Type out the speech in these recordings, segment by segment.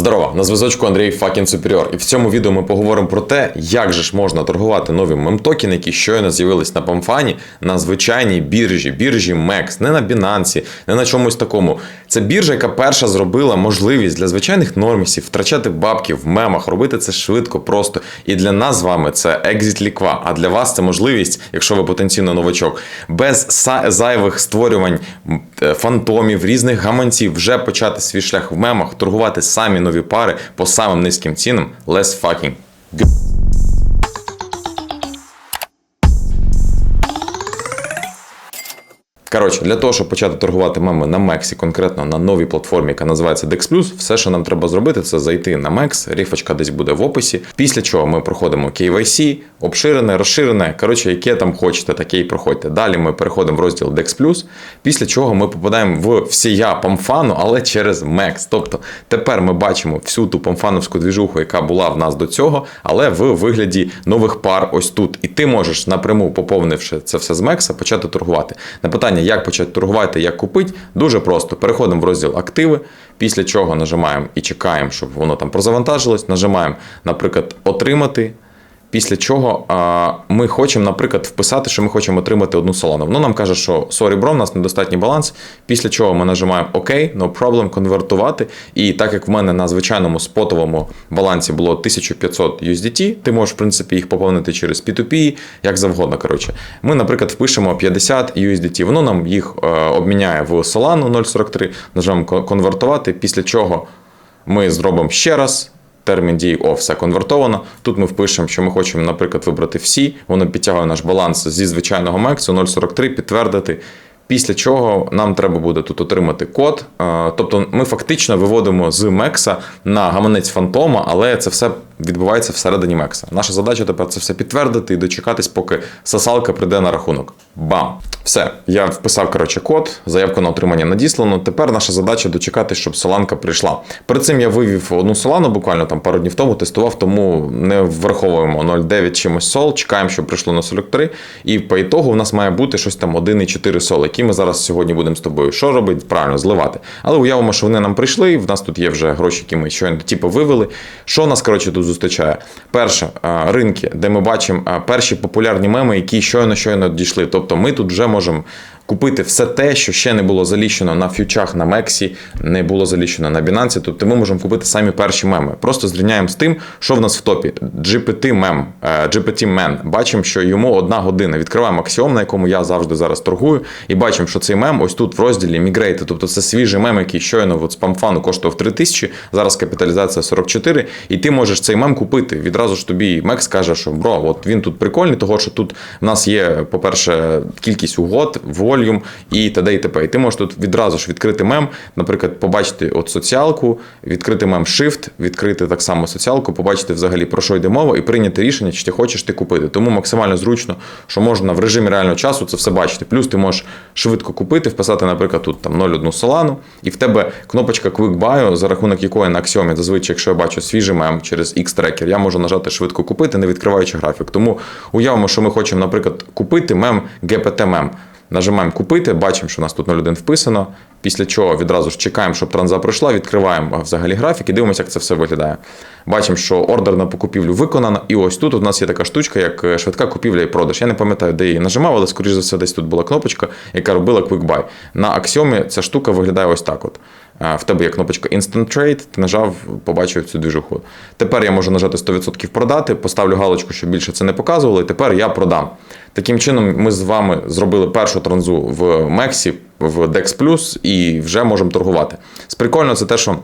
Здорово, на зв'язочку Андрій Факін Суперіор. І в цьому відео ми поговоримо про те, як же ж можна торгувати нові мемтокени, які щойно з'явились на Памфані на звичайній біржі, біржі MEX, не на Binance, не на чомусь такому. Це біржа, яка перша зробила можливість для звичайних нормісів втрачати бабки в мемах, робити це швидко, просто. І для нас з вами це екзит ліква. А для вас це можливість, якщо ви потенційно новачок, без зайвих створювань е, фантомів, різних гаманців, вже почати свій шлях в мемах, торгувати самі нові пари по самим низьким цінам. Let's fucking go. Коротше, для того, щоб почати торгувати меми на Мексі, конкретно на новій платформі, яка називається DEX+, все, що нам треба зробити, це зайти на MEX, ріфочка десь буде в описі. Після чого ми проходимо KYC, обширене, розширене. Коротше, яке там хочете, таке і проходьте. Далі ми переходимо в розділ DEX+, після чого ми попадаємо в всія памфану, але через MEX. Тобто тепер ми бачимо всю ту памфановську двіжуху, яка була в нас до цього, але в вигляді нових пар ось тут. І ти можеш напряму, поповнивши це все з Мекса, почати торгувати. На питання, як почати торгувати, як купити, дуже просто. Переходимо в розділ активи, після чого нажимаємо і чекаємо, щоб воно там прозавантажилось. Нажимаємо, наприклад, отримати. Після чого а, ми хочемо, наприклад, вписати, що ми хочемо отримати одну солану. Воно нам каже, що sorry, bro, у нас недостатній баланс. Після чого ми нажимаємо ОК, no problem, конвертувати. І так як в мене на звичайному спотовому балансі було 1500 USDT, ти можеш, в принципі, їх поповнити через P2P, як завгодно. Коротше, ми, наприклад, впишемо 50 USDT. Воно нам їх е, обміняє в Solana 0.43, нажимаємо конвертувати, після чого ми зробимо ще раз. Термін дії о, все конвертовано. Тут ми впишемо, що ми хочемо, наприклад, вибрати всі. Воно підтягує наш баланс зі звичайного мексу 0,43, підтвердити. Після чого нам треба буде тут отримати код. Е, Тобто ми фактично виводимо з Мекса на гаманець фантома, але це все відбувається всередині Мекса. Наша задача тепер це все підтвердити і дочекатись, поки сосалка прийде на рахунок. Бам! Все, я вписав коротше код, заявку на отримання надіслано. Тепер наша задача дочекати, щоб соланка прийшла. Перед цим я вивів одну солану, буквально там пару днів тому тестував, тому не враховуємо 0,9 чимось сол. Чекаємо, щоб прийшло на 43. І по ітогу у нас має бути щось там 1,4 сол, які ми зараз сьогодні будемо з тобою. Що робити? Правильно, зливати. Але уявимо, що вони нам прийшли. В нас тут є вже гроші, які ми щойно типу вивели. Що нас коротше тут зустрічає? Перше, ринки, де ми бачимо перші популярні меми, які щойно щойно дійшли. Тобто ми тут вже можемо купити все те, що ще не було заліщено на фьючах на Мексі, не було заліщено на Binance. Тобто ми можемо купити самі перші меми. Просто зрівняємо з тим, що в нас в топі. GPT мем, е, GPT Man. Бачимо, що йому одна година. Відкриваємо аксіом, на якому я завжди зараз торгую, і бачимо, що цей мем ось тут в розділі Migrate. Тобто це свіжий мем, який щойно от з памфану коштував 3 тисячі, зараз капіталізація 44, і ти можеш цей мем купити. Відразу ж тобі Мекс каже, що бро, от він тут прикольний, того що тут в нас є, по-перше, кількість угод, волюм і т.д. і т.п. І ти можеш тут відразу ж відкрити мем, наприклад, побачити от соціалку, відкрити мем Shift, відкрити так само соціалку, побачити взагалі про що йде мова, і прийняти рішення, чи ти хочеш ти купити. Тому максимально зручно, що можна в режимі реального часу це все бачити. Плюс ти можеш швидко купити, вписати, наприклад, тут там 0,1 солану, і в тебе кнопочка Quick Buy, за рахунок якої на аксіомі, зазвичай, якщо я бачу свіжий мем через X-трекер, я можу нажати швидко купити, не відкриваючи графік. Тому уявимо, що ми хочемо, наприклад, купити мем GPT мем. Нажимаємо купити, бачимо, що у нас тут 0,1 вписано. Після чого відразу ж чекаємо, щоб транза пройшла, відкриваємо взагалі графік і дивимося, як це все виглядає. Бачимо, що ордер на покупівлю виконано, і ось тут у нас є така штучка, як е, швидка купівля і продаж. Я не пам'ятаю, де її нажимав, але скоріш за все, десь тут була кнопочка, яка робила Quick Buy. На аксіомі ця штука виглядає ось так. от. В тебе є кнопочка Instant Trade, ти нажав, побачив цю двіжуху. Тепер я можу нажати 100% продати, поставлю галочку, щоб більше це не показувало, і тепер я продам. Таким чином, ми з вами зробили першу транзу в Мексі, в DEX Plus і вже можемо торгувати. З прикольно це те, що.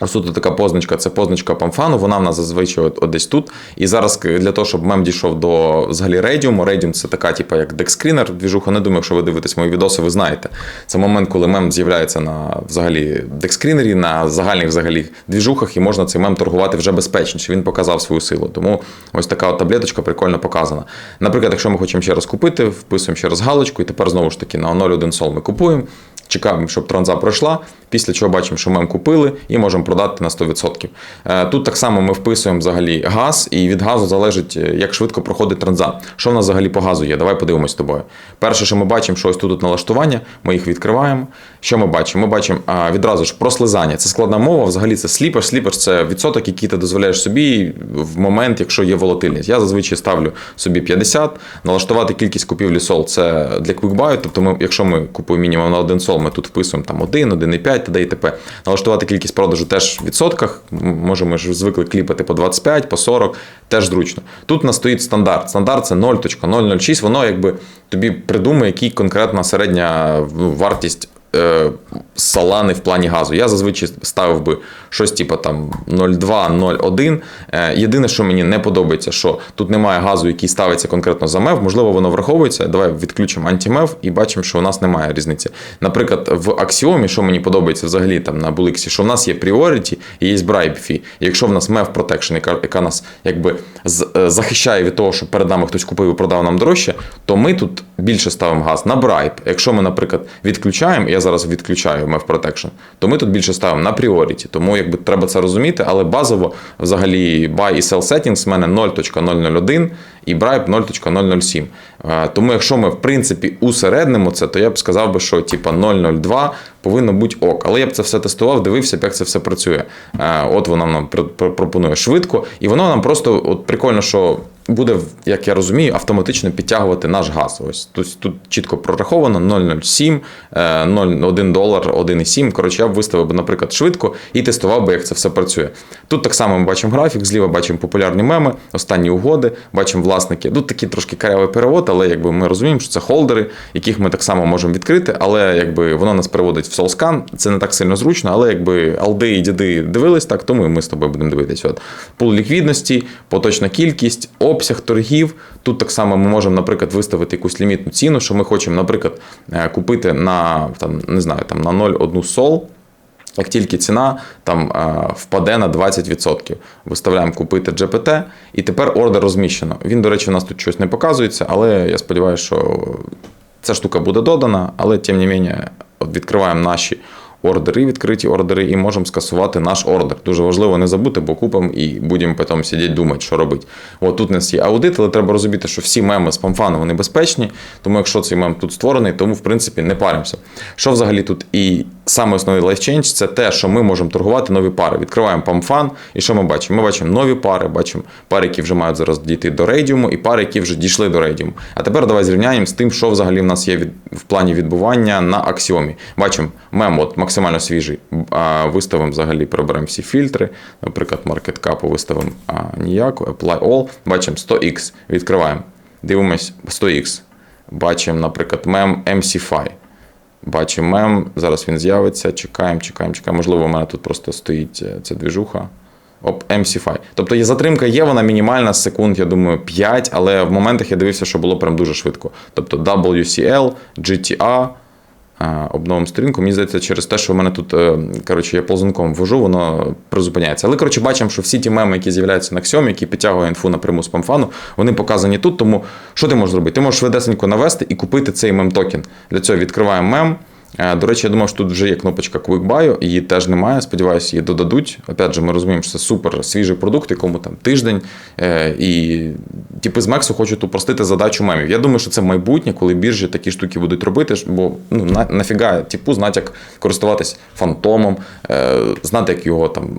Ось тут така позначка, це позначка Памфану, вона в нас зазвичай от, от десь тут. І зараз для того, щоб мем дійшов до взагалі Radium, Radium це така, типу, як декскрінер, двіжуха, не думаю, якщо ви дивитесь мої відоси, ви знаєте. Це момент, коли мем з'являється на взагалі декскрінері, на загальних взагалі двіжухах, і можна цей мем торгувати вже безпечніше. Він показав свою силу. Тому ось така от таблеточка прикольно показана. Наприклад, якщо ми хочемо ще раз купити, вписуємо ще раз галочку, і тепер знову ж таки на 0,1 сол ми купуємо. Чекаємо, щоб транза пройшла. Після чого бачимо, що мем купили і можемо продати на 100%. Е, Тут так само ми вписуємо взагалі газ, і від газу залежить, е, як швидко проходить транзакт. Що в нас взагалі по газу є? Давай подивимось з тобою. Перше, що ми бачимо, що ось тут налаштування, ми їх відкриваємо. Що ми бачимо? Ми бачимо відразу ж прослизання. Це складна мова, взагалі це сліпер. Сліпер це відсоток, який ти дозволяєш собі в момент, якщо є волатильність. Я зазвичай ставлю собі 50, налаштувати кількість купівлі сол це для QuickBuy, тобто ми, якщо ми купуємо мінімум на один сол, ми тут вписуємо там 1, 1,5, т.д. і т.п. Налаштувати кількість продажу теж в відсотках. Може, ми ж звикли кліпати по 25, по 40, теж зручно. Тут нас стоїть стандарт. Стандарт це 0.006, воно якби тобі придумує, який конкретна середня ну, вартість. Е, Салани в плані газу. Я зазвичай ставив би щось типу там 0,2, 0,1. Е, Єдине, що мені не подобається, що тут немає газу, який ставиться конкретно за мев. Можливо, воно враховується. Давай відключимо антимев і бачимо, що у нас немає різниці. Наприклад, в Axiom, що мені подобається взагалі там на Bulix, що в нас є Priority і є Bribe Fee. Якщо в нас MEV Protection, яка, яка нас якби е, захищає від того, що перед нами хтось купив і продав нам дорожче, то ми тут більше ставимо газ на Bribe. Якщо ми, наприклад, відключаємо, я зараз відключаю MEV Protection, то ми тут більше ставимо на Priority. Тому якби треба це розуміти, але базово взагалі buy і sell settings в мене 0.001 і Bribe 0.007. Е, Тому якщо ми в принципі усереднимо це, то я б сказав би, що типа 0.02 повинно бути ок. Але я б це все тестував, дивився, як це все працює. Е, От воно нам пр- пр- пропонує швидко, і воно нам просто от прикольно, що. Буде, як я розумію, автоматично підтягувати наш газ. Ось тут, тут чітко прораховано 0,07, е, 0,1 долар, 1,7. Коротше, я б виставив би, наприклад, швидко і тестував би, як це все працює. Тут так само ми бачимо графік, зліва бачимо популярні меми, останні угоди, бачимо власники. Тут такий трошки карявий перевод, але якби ми розуміємо, що це холдери, яких ми так само можемо відкрити, але якби воно нас переводить в SoulScan. Це не так сильно зручно, але якби алди і діди дивились так, тому і ми з тобою будемо дивитися. От пул ліквідності, поточна кількість, обсяг торгів. Тут так само ми можемо, наприклад, виставити якусь лімітну ціну, що ми хочемо, наприклад, е, купити на там, не знаю, там на 0,1 сол. Як тільки ціна там е, впаде на 20%, виставляємо купити GPT, і тепер ордер розміщено. Він, до речі, у нас тут щось не показується, але я сподіваюся, що ця штука буде додана, але тим не менше, відкриваємо наші ордери, відкриті ордери, і можемо скасувати наш ордер. Дуже важливо не забути, бо купимо і будемо потім сидіти думати, що робити. От тут у нас є аудит, але треба розуміти, що всі меми з памфану вони безпечні, тому якщо цей мем тут створений, тому в принципі не паримося. Що взагалі тут і саме основний лайфчейндж це те, що ми можемо торгувати нові пари. Відкриваємо памфан, і що ми бачимо? Ми бачимо нові пари, бачимо пари, які вже мають зараз дійти до рейдіуму, і пари, які вже дійшли до рейдіуму. А тепер давай зрівняємо з тим, що взагалі в нас є від, в плані відбування на аксіомі. Бачимо мем, от максимально свіжий. А, виставимо взагалі, приберемо всі фільтри. Наприклад, cap виставимо ніяку, apply all. Бачимо 100x. Відкриваємо. Дивимось 100x. Бачимо, наприклад, мем MC5. Бачимо мем, зараз він з'явиться, чекаємо, чекаємо, чекаємо. Можливо, у мене тут просто стоїть е, ця двіжуха. Оп, MC5. Тобто є затримка є, вона мінімальна секунд, я думаю, 5, але в моментах я дивився, що було прям дуже швидко. Тобто WCL, GTA, е, обновимо сторінку. Мені здається, через те, що в мене тут, е, коротше, я ползунком ввожу, воно призупиняється. Але, коротше, бачимо, що всі ті меми, які з'являються на Xiaomi, які підтягує інфу напряму з памфану, вони показані тут. Тому що ти можеш зробити? Ти можеш швидесенько навести і купити цей мем-токен. Для цього відкриваємо мем. Е, До речі, я думав, що тут вже є кнопочка Quick Buy, її теж немає. Сподіваюся, її додадуть. Опять же, ми розуміємо, що це супер свіжий продукт, якому там тиждень. Е, І типи з Мексу хочуть упростити задачу мемів. Я думаю, що це майбутнє, коли біржі такі штуки будуть робити, бо ну, на, нафіга, типу, знати, як користуватись фантомом, е, знати, як його там.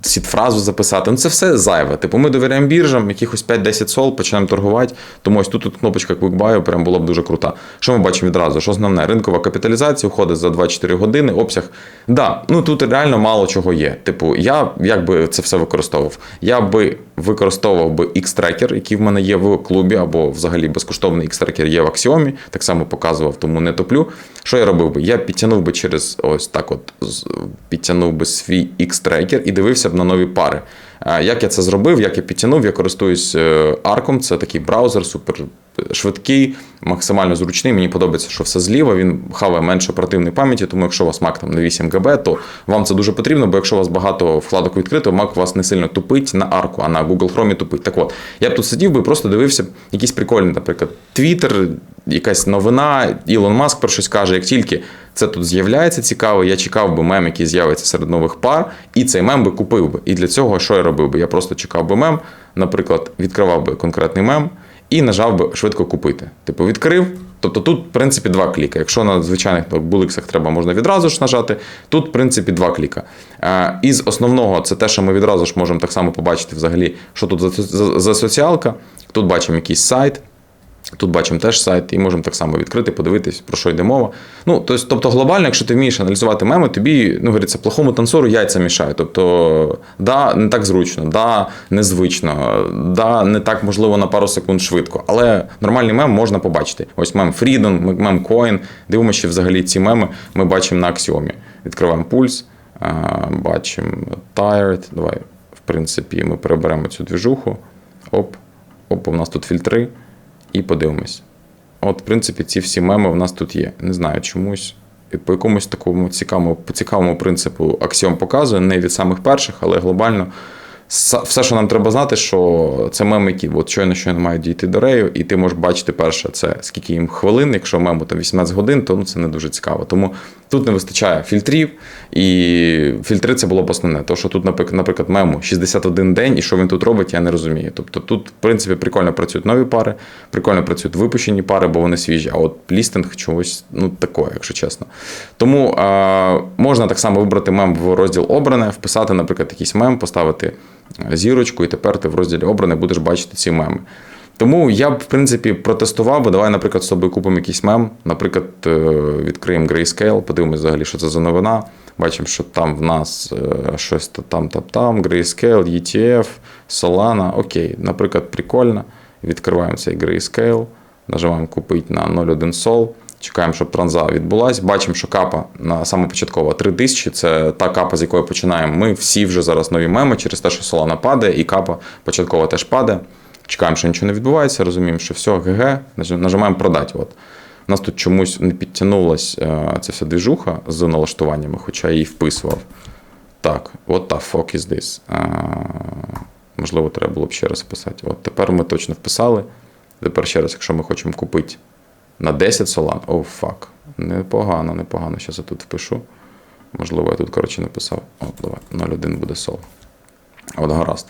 Сіт-фразу записати. Ну це все зайве. Типу, ми довіряємо біржам, якихось 5-10 сол, починаємо торгувати. Тому ось тут, тут кнопочка Quick Buy прям була б дуже крута. Що ми бачимо відразу? Що основне? Ринкова капіталізація входить за 2-4 години, обсяг. Да, ну тут реально мало чого є. Типу, я як би це все використовував? Я би використовував би X-Tracker, який в мене є в клубі, або взагалі безкоштовний X-Tracker є в Axiom, так само показував, тому не топлю. Що я робив би? Я підтягнув би через ось так, от підтягнув би свій X-Tracker і дивився б на нові пари. Як я це зробив, як я підтягнув, я користуюсь е, Арком, це такий браузер, супер швидкий, максимально зручний. Мені подобається, що все зліва. Він хаває менше оперативної пам'яті, тому якщо у вас Mac там на 8 ГБ, то вам це дуже потрібно, бо якщо у вас багато вкладок відкрито, Mac вас не сильно тупить на арку, а на Google Chrome тупить. Так от, я б тут сидів би і просто дивився якісь прикольні, наприклад, Twitter, якась новина, Ілон Маск про щось каже, як тільки. Це тут з'являється цікаво. Я чекав би мем, який з'явиться серед нових пар, і цей мем би купив би. І для цього що я робив би? Я просто чекав би мем, наприклад, відкривав би конкретний мем і нажав би швидко купити. Типу, відкрив. Тобто тут, в принципі, два кліка. Якщо на звичайних буликсах треба, можна відразу ж нажати. Тут, в принципі, два кліка. Е, Із основного, це те, що ми відразу ж можемо так само побачити взагалі, що тут за соціалка. Тут бачимо якийсь сайт. Тут бачимо теж сайт, і можемо так само відкрити, подивитись, про що йде мова. Ну, тобто, тобто глобально, якщо ти вмієш аналізувати меми, тобі, ну, говориться, плохому танцору яйця мішають. Тобто, да, не так зручно, да, незвично, да, не так можливо на пару секунд швидко. Але нормальний мем можна побачити. Ось мем Freedom, мем Coin. Дивимося, що взагалі ці меми ми бачимо на аксіомі. Відкриваємо пульс, бачимо Tired. Давай, в принципі, ми переберемо цю двіжуху. Оп, оп, у нас тут фільтри і подивимось. От, в принципі, ці всі меми в нас тут є. Не знаю чомусь. По якомусь такому цікавому, по цікавому принципу аксіом показує, не від самих перших, але глобально. Все, що нам треба знати, що це меми, які от щойно щойно мають дійти до рею, і ти можеш бачити перше, це скільки їм хвилин. Якщо мему там 18 годин, то ну, це не дуже цікаво. Тому тут не вистачає фільтрів, і фільтри це було б основне. То, що тут, наприклад, мему 61 день, і що він тут робить, я не розумію. Тобто тут, в принципі, прикольно працюють нові пари, прикольно працюють випущені пари, бо вони свіжі. А от лістинг чогось ну такое, якщо чесно. Тому е, можна так само вибрати мем в розділ обране, вписати, наприклад, якийсь мем, поставити зірочку, і тепер ти в розділі обране будеш бачити ці меми. Тому я б, в принципі, протестував, бо давай, наприклад, з собою купимо якийсь мем. Наприклад, е, відкриємо Grayscale, подивимось взагалі, що це за новина. Бачимо, що там в нас е, щось там, там, там, Grayscale, ETF, Solana. Окей, наприклад, прикольно. Відкриваємо цей Grayscale, нажимаємо купити на 0,1 Sol. Чекаємо, щоб транза відбулась. Бачимо, що капа на самопочаткова 3000 це та капа, з якої починаємо. Ми всі вже зараз нові меми через те, що Solana падає, і капа початкова теж падає. Чекаємо, що нічого не відбувається, розуміємо, що все, ГГ, нажимаємо продати. От. У нас тут чомусь не підтягнулася е, ця вся двіжуха з налаштуваннями, хоча я її вписував. Так, what the fuck is this? А, можливо, треба було б ще раз писати. От тепер ми точно вписали. Тепер ще раз, якщо ми хочемо купити на 10 солан, о, oh, фак. Непогано, непогано. Зараз я тут впишу. Можливо, я тут, коротше, написав. От, давай, 0,1 буде сол. От гаразд.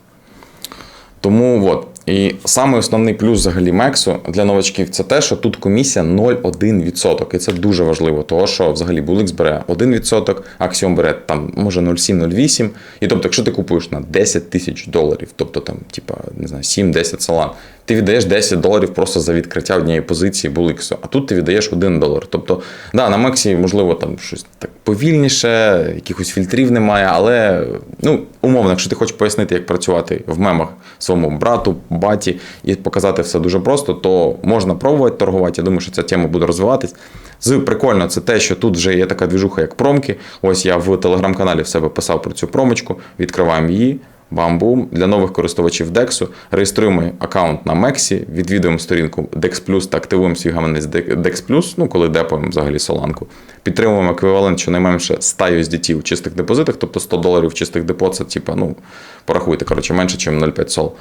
Тому от. І самий основний плюс взагалі Мексу для новачків це те, що тут комісія 0,1%. І це дуже важливо, тому що взагалі Буликс бере 1%, Аксіом бере там може 0,7-0,8. І тобто, якщо ти купуєш на 10 тисяч доларів, тобто там, типа, не знаю, 7-10 салан, ти віддаєш 10 доларів просто за відкриття однієї позиції Буликсу, а тут ти віддаєш 1 долар. Тобто, да, на Мексі, можливо, там щось так повільніше, якихось фільтрів немає, але ну, умовно, якщо ти хочеш пояснити, як працювати в мемах своєму брату, баті і показати все дуже просто, то можна пробувати торгувати. Я думаю, що ця тема буде розвиватись. З прикольно, це те, що тут вже є така двіжуха, як промки. Ось я в телеграм-каналі в себе писав про цю промочку, відкриваємо її. Бам-бум для нових користувачів DEX. Реєструємо аккаунт на Мексі, відвідуємо сторінку DEX Plus та активуємо свій гаманець DEX ну коли депуємо взагалі соланку. Підтримуємо еквівалент щонайменше 100 USDT в чистих депозитах, тобто 100 доларів в чистих депо, це типа, ну, порахуйте, коротше, менше, ніж 0,5 сол.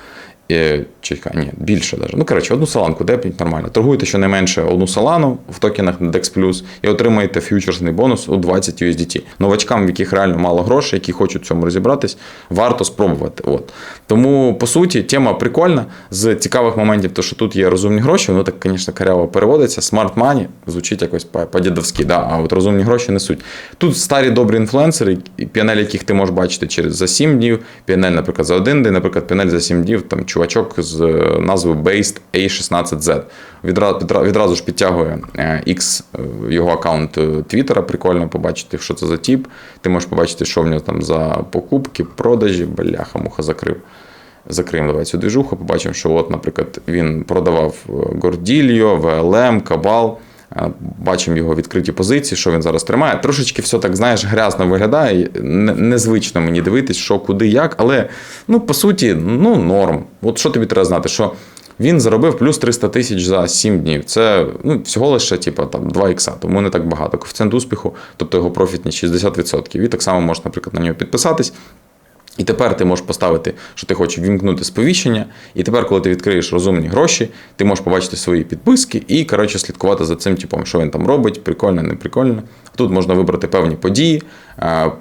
Чекай, ні, більше навіть. Ну, коротше, одну саланку депніть нормально. Торгуйте щонайменше одну салану в токенах DEX Plus і отримаєте фьючерсний бонус у 20 USDT. Новачкам, в яких реально мало грошей, які хочуть в цьому розібратись, варто спробувати. От. Тому, по суті, тема прикольна. З цікавих моментів, то що тут є розумні гроші, воно так, звісно, каряво переводиться. Smart money звучить якось по-дідовськи, да, а от розумні гроші несуть. Тут старі добрі інфлюенсери, піанель, яких ти можеш бачити через за 7 днів, піанель, наприклад, за один день, наприклад, піанель за 7 днів. там чувачок з назвою Based A16Z. Відразу, ж підтягує X його аккаунт Твіттера. Прикольно побачити, що це за тип. Ти можеш побачити, що в нього там за покупки, продажі, бляха, муха закрив. Закриємо давай цю двіжуху, побачимо, що, от, наприклад, він продавав Гордільо, ВЛМ, Кабал. Е, Бачимо його відкриті позиції, що він зараз тримає. Трошечки все так, знаєш, грязно виглядає. Незвично мені дивитись, що куди, як, але ну, по суті, ну, норм. От що тобі треба знати? Що він заробив плюс 300 тисяч за 7 днів. Це ну, всього лише типу, там, 2 ікса, тому не так багато. Коефіцієнт успіху, тобто його профітність 60%. І так само можна, наприклад, на нього підписатись. І тепер ти можеш поставити, що ти хочеш вімкнути сповіщення. І тепер, коли ти відкриєш розумні гроші, ти можеш побачити свої підписки і, коротше, слідкувати за цим типом, що він там робить, прикольно, не прикольно. Тут можна вибрати певні події,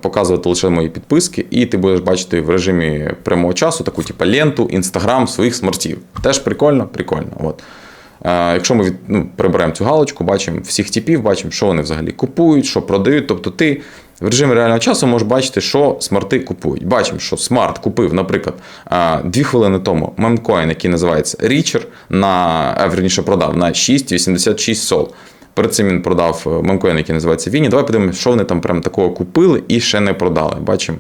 показувати лише мої підписки, і ти будеш бачити в режимі прямого часу таку, типу, ленту, інстаграм своїх смартів. Теж прикольно, прикольно. От. Якщо ми від, ну, приберемо цю галочку, бачимо всіх типів, бачимо, що вони взагалі купують, що продають. Тобто ти в режимі реального часу можеш бачити, що смарти купують. Бачимо, що смарт купив, наприклад, дві хвилини тому мемкоін, який називається Річер, на, верніше продав на 6,86 сол. Перед цим він продав е, мемкоін, який називається Віні. Давай подивимося, що вони там прям такого купили і ще не продали. Бачимо.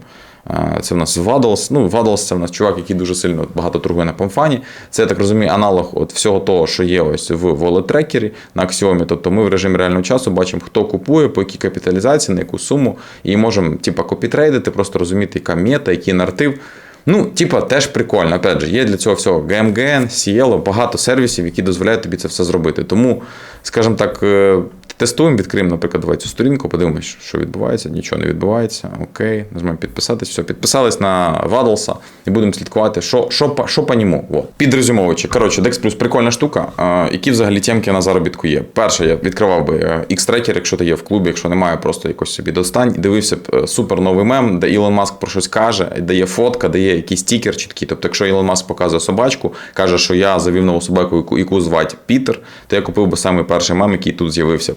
Це в нас Вадлс. Ну, Вадлс це в нас чувак, який дуже сильно багато торгує на Памфані. Це, я так розумію, аналог от всього того, що є ось в волет-трекері на Аксіомі. Тобто ми в режимі реального часу бачимо, хто купує, по якій капіталізації, на яку суму, і можемо, типа, копітрейдити, просто розуміти, яка мета, який наратив. Ну, типа, теж прикольно. Опять же, є для цього всього GMGN, Cielo, багато сервісів, які дозволяють тобі це все зробити. Тому, скажімо так, е, тестуємо, відкриємо, наприклад, цю сторінку, подивимось, що відбувається, нічого не відбувається. Окей, нажмемо підписатись. Все, підписались на Вадлса і будемо слідкувати, що, що, що по ньому. Підрезюмовуючи. Коротше, Dex Plus прикольна штука. Які взагалі тємки на заробітку є? Перше, я відкривав би е, X-Tracker, якщо ти є в клубі, якщо немає, просто якось собі достань. Дивився б е, супер новий мем, де Ілон Маск про щось каже, де є фотка, де є якийсь стікер чіткий. Тобто, якщо Ілон Маск показує собачку, каже, що я завів нову собаку, яку, звати Пітер, то я купив би самий перший мем, який тут з'явився.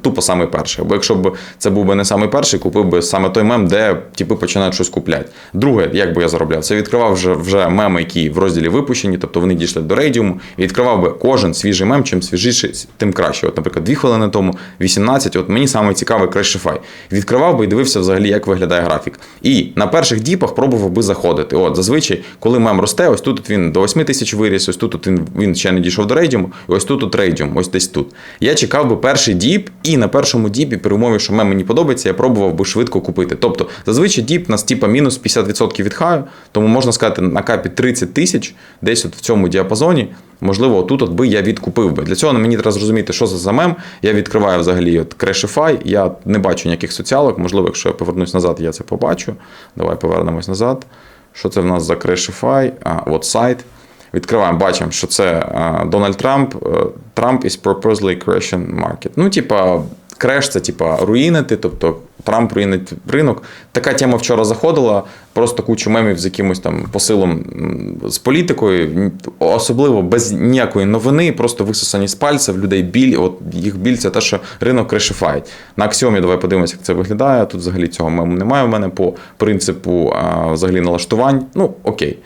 Тупо самий перший. Бо якщо б це був би не самий перший, купив би саме той мем, де типи починають щось купляти. Друге, як би я заробляв, це відкривав вже, вже меми, які в розділі випущені, тобто вони дійшли до рейдіуму, відкривав би кожен свіжий мем, чим свіжіший, тим краще. От, наприклад, дві хвилини тому, 18, от мені саме цікавий Crashify. Відкривав би і дивився взагалі, як виглядає графік. І на перших діпах пробував би заходити. От, зазвичай, коли мем росте, ось тут він до 8 тисяч виріс, ось тут він, він ще не дійшов до рейдіуму, і ось тут рейдіум, ось десь тут. Я чекав би перший діп, і на першому діпі, при умові, що мем мені подобається, я пробував би швидко купити. Тобто, зазвичай діп нас типа мінус 50% від хаю, тому можна сказати, на капі 30 тисяч, десь от в цьому діапазоні. Можливо, тут от би я відкупив би. Для цього мені треба зрозуміти, що це за мем. Я відкриваю взагалі от Crashify, я не бачу ніяких соціалок. Можливо, якщо я повернусь назад, я це побачу. Давай повернемось назад. Що це в нас за Crashify? А, от сайт. Відкриваємо, бачимо, що це Дональд Трамп. Trump is purposely crashing market. Ну, типа, креш це типа руїнити, тобто Трамп руїнить ринок. Така тема вчора заходила, просто кучу мемів з якимось там посилом з політикою, особливо без ніякої новини, просто висосані з пальця, в людей біль. От їх біль це те, що ринок крешифають. На аксіомі давай подивимося, як це виглядає. Тут взагалі цього мему немає в мене по принципу а, взагалі налаштувань. Ну, окей.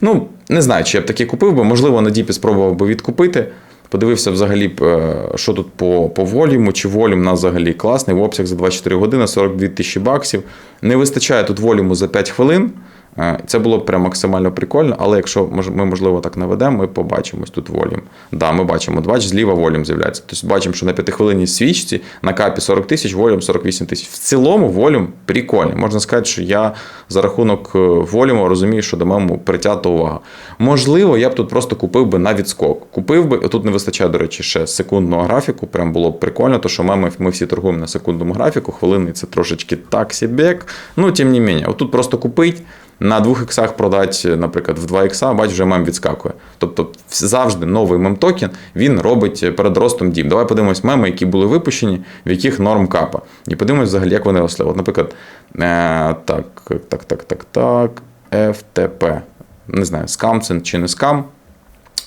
Ну, не знаю, чи я б таке купив би, можливо, на діпі спробував би відкупити. Подивився взагалі, е, що тут по, по волюму, чи волюм у нас взагалі класний. В обсяг за 24 години 42 тисячі баксів. Не вистачає тут волюму за 5 хвилин. Е, Це було б прям максимально прикольно, але якщо ми, можливо, так наведемо, ми побачимось тут волюм. Да, ми бачимо, бач, зліва волюм з'являється. Тобто бачимо, що на 5 хвилинній свічці на капі 40 тисяч, волюм 48 тисяч. В цілому волюм прикольний. Можна сказати, що я за рахунок е, волюму розумію, що до мему притята увага. Можливо, я б тут просто купив би на відскок. Купив би, тут не вистачає, до речі, ще секундного графіку. Прям було б прикольно, то що меми ми всі торгуємо на секундному графіку, хвилинний це трошечки так сібек. Ну, тим не менше, отут просто купить. На двох іксах продати, наприклад, в 2 ікса, бач, вже мем відскакує. Тобто завжди новий мем-токен він робить перед ростом дім. Давай подивимось меми, які були випущені, в яких норм капа. І подивимось взагалі, як вони росли. От, наприклад, е, так, так, так, так, так, FTP. Не знаю, скам це чи не скам.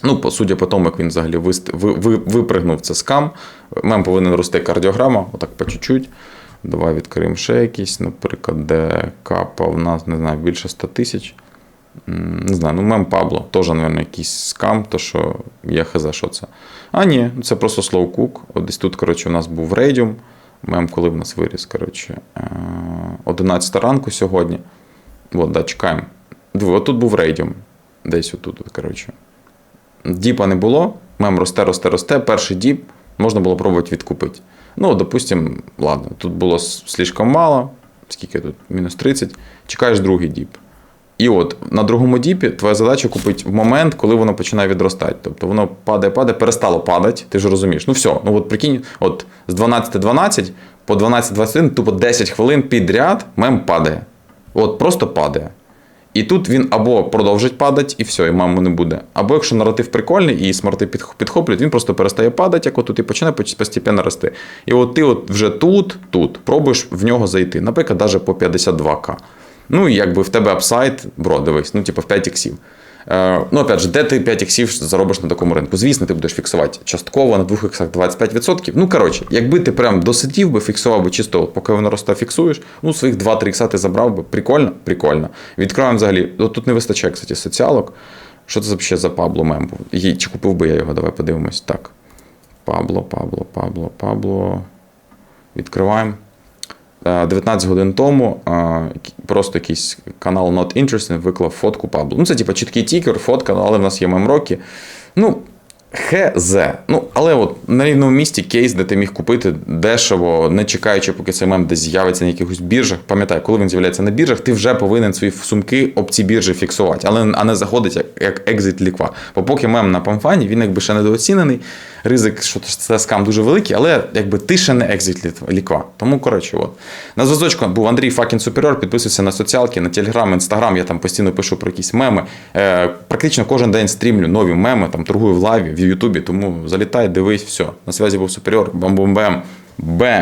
Ну, по судя по тому, як він взагалі вист... ви, ви, випригнув, це скам. Мем повинен рости кардіограма, отак по чуть-чуть. Давай відкриємо ще якийсь, наприклад, де капа в нас, не знаю, більше 100 тисяч. Не знаю, ну мем Пабло, теж, мабуть, якийсь скам, то що я хз, що це. А, ні, це просто. От десь тут, коротше, у нас був рейдіум. Мем, коли в нас виріс, коротше, е, 11 ранку сьогодні. От, да, чекаємо. Диви, отут був рейдіум. Десь отут, коротше. Діпа не було, мем росте, росте, росте. Перший діп можна було пробувати відкупити. Ну, допустим, ладно, тут було слишком мало, скільки тут? Мінус 30. Чекаєш другий діп. І от на другому діпі твоя задача купити в момент, коли воно починає відростати. Тобто воно падає, падає, перестало падати, ти ж розумієш. Ну все, ну от прикинь, от з 12.12 по 12.21, тупо 10 хвилин підряд мем падає. От просто падає. І тут він або продовжить падати, і все, і маму не буде. Або якщо наратив прикольний і смарти підхоплюють, він просто перестає падати, як отут, і починає постійно рости. І от ти от вже тут, тут пробуєш в нього зайти, наприклад, навіть по 52к. Ну і якби в тебе апсайт, бро, дивись, ну типу в 5 іксів. Е, ну, опять же, де ти 5 іксів заробиш на такому ринку? Звісно, ти будеш фіксувати частково на двох іксах 25%. Ну, коротше, якби ти прям досидів би, фіксував би чисто, от, поки воно росте, фіксуєш, ну, своїх 2-3 ікса ти забрав би. Прикольно? Прикольно. Відкриваємо взагалі. От тут не вистачає, кстати, соціалок. Що це взагалі за Пабло мем був? Чи купив би я його? Давай подивимось. Так. Пабло, Пабло, Пабло, Пабло. Відкриваємо. Е, 19 годин тому е, просто якийсь канал Not Interesting виклав фотку Пабло. Ну, це типа чіткий тікер, фотка, але в нас є мемроки. Ну, хз. Ну, але от на рівному місці кейс, де ти міг купити дешево, не чекаючи, поки цей мем десь з'явиться на якихось біржах. Пам'ятай, коли він з'являється на біржах, ти вже повинен свої сумки об ці біржі фіксувати, але а не заходить як, як екзит ліква. Бо поки мем на памфані, він якби ще недооцінений. Ризик, що це скам дуже великий, але якби ти ще не екзит ліква. Тому коротше, от. На зв'язочку був Андрій Факін Суперіор. Підписуйся на соціалки, на Телеграм, Інстаграм. Я там постійно пишу про якісь меми. Е, практично кожен день стрімлю нові меми, там торгую в лайві, в Ютубі. Тому залітай, дивись, все. На зв'язі був Суперіор. Бам-бум-бем. Бем!